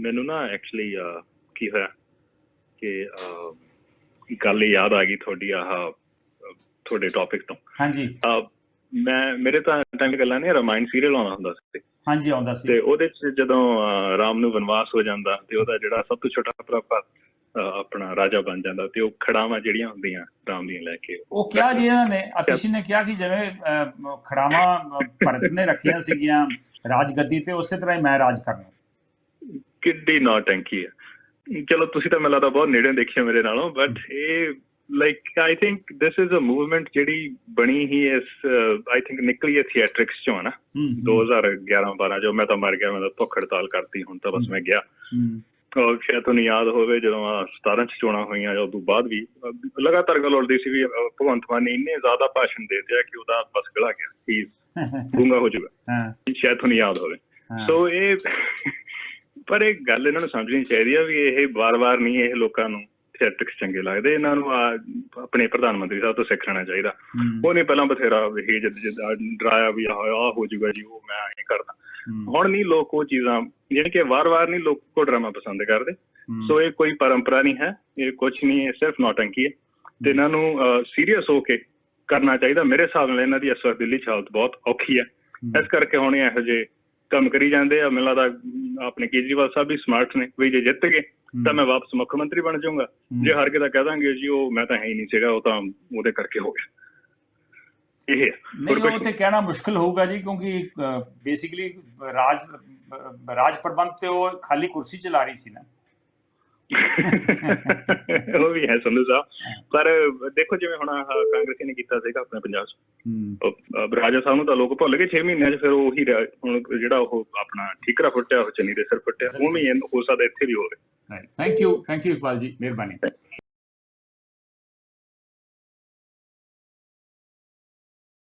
ਮੈਨੂੰ ਨਾ ਐਕਚੁਅਲੀ ਕੀ ਹੋਇਆ ਕਿ ਗੱਲ ਯਾਦ ਆ ਗਈ ਤੁਹਾਡੀ ਆਹ ਤੁਹਾਡੇ ਟੌਪਿਕ ਤੋਂ। ਹਾਂਜੀ। ਮੈਂ ਮੇਰੇ ਤਾਂ ਟਾਈਮ ਗੱਲਾਂ ਨੇ ਰਾਮਾਇਣ ਸੀਰੀਅਲ ਆਉਂਦਾ ਹੁੰਦਾ ਸੀ। ਹਾਂਜੀ ਆਉਂਦਾ ਸੀ। ਤੇ ਉਹਦੇ ਚ ਜਦੋਂ ਰਾਮ ਨੂੰ ਵਨਵਾਸ ਹੋ ਜਾਂਦਾ ਤੇ ਉਹਦਾ ਜਿਹੜਾ ਸਭ ਤੋਂ ਛੋਟਾ ਭਰਾ ਆਪਣਾ ਰਾਜਾ ਬਣ ਜਾਂਦਾ ਤੇ ਉਹ ਖੜਾਵਾਂ ਜਿਹੜੀਆਂ ਹੁੰਦੀਆਂ ਰਾਮ ਦੀਆਂ ਲੈ ਕੇ। ਉਹ ਕਿਹਾ ਜੀ ਇਹਨਾਂ ਨੇ ਅਤਿਸ਼ੀ ਨੇ ਕਿਹਾ ਕਿ ਜਿਵੇਂ ਖੜਾਵਾਂ ਭਰਤ ਨੇ ਰੱਖੀਆਂ ਸੀਗੀਆਂ ਰਾਜਗੱਦੀ ਤੇ ਉਸੇ ਤਰ੍ਹਾਂ ਹੀ ਮੈਂ ਰਾਜ ਕਰਨਾ। ਕਿੱਡੀ ਨੌਟੰਕੀ ਹੈ ਚਲੋ ਤੁਸੀਂ ਤਾਂ ਮੈਨੂੰ ਲੱਗਦਾ ਬਹੁਤ ਨੇੜੇ ਦੇਖਿਆ ਮੇਰੇ ਨਾਲੋਂ ਬਟ ਇਹ like I think this is a movement ਜਿਹੜੀ ਬਣੀ ਹੀ ਇਸ ਆਈ ਥਿੰਕ ਨਿਕਲੀ ਹੈ ਥੀਏਟ੍ਰਿਕਸ ਚੋਂ ਨਾ? ਹੂੰ 2011 12 ਜੋ ਮੈਂ ਤਾਂ ਮਰ ਗਿਆ ਮੈਂ ਤਾਂ ਭੁੱਖ ਹੜਤਾਲ ਕਰਤੀ ਹੁਣ ਤਾਂ ਬਸ ਮੈਂ ਗਿਆ। ਹੂੰ। ਔਰ ਸ਼ਾਇਦ ਤੁਹਾਨੂੰ ਯਾਦ ਹੋਵੇ ਜਦੋਂ ਆਹ 17 ਚ ਚੋਣਾਂ ਹੋਈਆਂ ਜਾਂ ਉਦੋਂ ਬਾਅਦ ਵੀ ਲਗਾਤਾਰ ਗੱਲ ਉੱਡਦੀ ਸੀ ਵੀ ਭਗਵੰਤ ਮਾਨ ਨੇ ਇੰਨੇ ਜ਼ਿਆਦਾ ਭਾਸ਼ਣ ਦੇ ਦਿੱਤੇ ਕਿ ਉਹਦਾ ਬਸ ਗਲਾ ਗਿਆ ਹੀ ਗੂੰਗਾ ਹੋ ਜਾਊਗਾ। ਹਾਂ। ਸ਼ਾਇਦ ਤੁਹਾਨੂੰ ਯਾਦ ਹੋਵੇ। ਸੋ ਇਹ ਪਰ ਇਹ ਗੱਲ ਇਹਨਾਂ ਨੂੰ ਸਮਝਣੀ ਚਾਹੀਦੀ ਆ ਵੀ ਇਹ ਵਾਰ-ਵਾਰ ਨਹੀਂ ਇਹ ਲੋਕਾਂ ਨੂੰ ਥੀਏਟਰਿਕਸ ਚੰਗੇ ਲੱਗਦੇ। ਇਹਨਾਂ ਨੂੰ ਆ ਆਪਣੇ ਪ੍ਰਧਾਨ ਮੰਤਰੀ ਸਾਹਿਬ ਤੋਂ ਸਿੱਖ ਲੈਣਾ ਚਾਹੀਦਾ। ਉਹਨੇ ਪਹਿਲਾਂ ਬਥੇਰਾ ਇਹ ਜਿੱਦ ਜਿੱਦ ਡਰਾਇਆ ਵੀ ਆਹ ਹੋ ਜਾਊਗਾ ਜੀ ਉਹ ਮੈਂ ਇਹ ਕਰਦਾ। ਹੁਣ ਨਹੀਂ ਲੋਕ ਉਹ ਚੀਜ਼ਾਂ ਜਿਹੜੀ ਕਿ ਵਾਰ-ਵਾਰ ਨਹੀਂ ਲੋਕ ਕੋ ਡਰਾਮਾ ਪਸੰਦ ਕਰਦੇ। ਸੋ ਇਹ ਕੋਈ ਪਰੰਪਰਾ ਨਹੀਂ ਹੈ ਇਹ ਕੁਝ ਨਹੀਂ ਹੈ ਸਿਰਫ ਨੌਟੰਕੀ ਹੈ। ਤੇ ਇਹਨਾਂ ਨੂੰ ਸੀਰੀਅਸ ਹੋ ਕੇ ਕਰਨਾ ਚਾਹੀਦਾ। ਮੇਰੇ ਹਿਸਾਬ ਨਾਲ ਇਹਨਾਂ ਦੀ ਇਸ ਵਕਤ ਦਿੱਲੀ 'ਚ ਹਾਲਤ ਬਹੁਤ ਔਖੀ ਹੈ। ਇਸ ਕਰਕੇ ਹੁਣ ਇਹ ਇਹੋ ਜਿਹੇ ਕੰਮ ਕਰੀ ਜਾਂਦੇ ਆ। ਮੈਨੂੰ ਲੱਗਦਾ ਆਪਣੇ ਕੇਜਰੀਵਾਲ ਸਾਹਿਬ ਵੀ ਸਮਾਰਟ ਨੇ ਵੀ ਜੇ ਜਿੱਤ ਗਏ ਤਾਂ ਮੈਂ ਵਾਪਸ ਮੁੱਖ ਮੰਤਰੀ ਬਣ ਜਾਊਂਗਾ। ਜੇ ਹਾਰ ਕੇ ਤਾਂ ਕਹਿ ਦਾਂਗੇ ਜੀ ਉਹ ਮੈਂ ਤਾਂ ਹੈ ਹੀ ਨਹੀਂ ਸੀਗਾ ਉਹ ਤਾਂ ਉਹਦੇ ਕਰਕੇ ਹੋ ਗਿਆ। ਇਹ ਨਹੀਂ ਉਹ ਤੇ ਕਹਿਣਾ ਮੁਸ਼ਕਲ ਹੋਊਗਾ ਜੀ ਕਿਉਂਕਿ ਬੇਸਿਕਲੀ ਰਾਜ ਰਾਜ ਪ੍ਰਬੰਧ ਤੇ ਉਹ ਖਾਲੀ ਕੁਰਸੀ ਚਲਾ ਰਹੀ ਸੀ ਨਾ। ਉਹ ਵੀ ਹੈ ਸੰਧੂ ਸਾਹਿਬ। ਪਰ ਦੇਖੋ ਜਿਵੇਂ ਹੁਣ ਆਹ ਕਾਂਗਰਸੀ ਨੇ ਕੀਤਾ ਸੀਗਾ ਆਪਣੇ ਪੰਜਾਬ 'ਚ। ਰਾਜਾ ਸਾਹਿਬ ਨੂੰ ਤਾਂ ਲੋਕ ਭੁੱਲ ਗਏ 6 ਮਹੀਨਿਆਂ 'ਚ ਫਿਰ ਉਹੀ। ਹੁਣ ਜਿਹੜਾ ਉਹ ਆਪਣਾ ਠੀਕਰਾ ਫੁੱਟਿਆ ਉਹ ਚੰਨੀ ਦੇ ਸਿਰ ਫੁੱਟਿਆ ਉਹ ਵੀ ਹੋ ਸਕਦਾ ਇੱਥੇ ਵੀ ਹੋਵੇ। Thank you thank you Iqbal ji ਮਿਹਰਬਾਨੀ।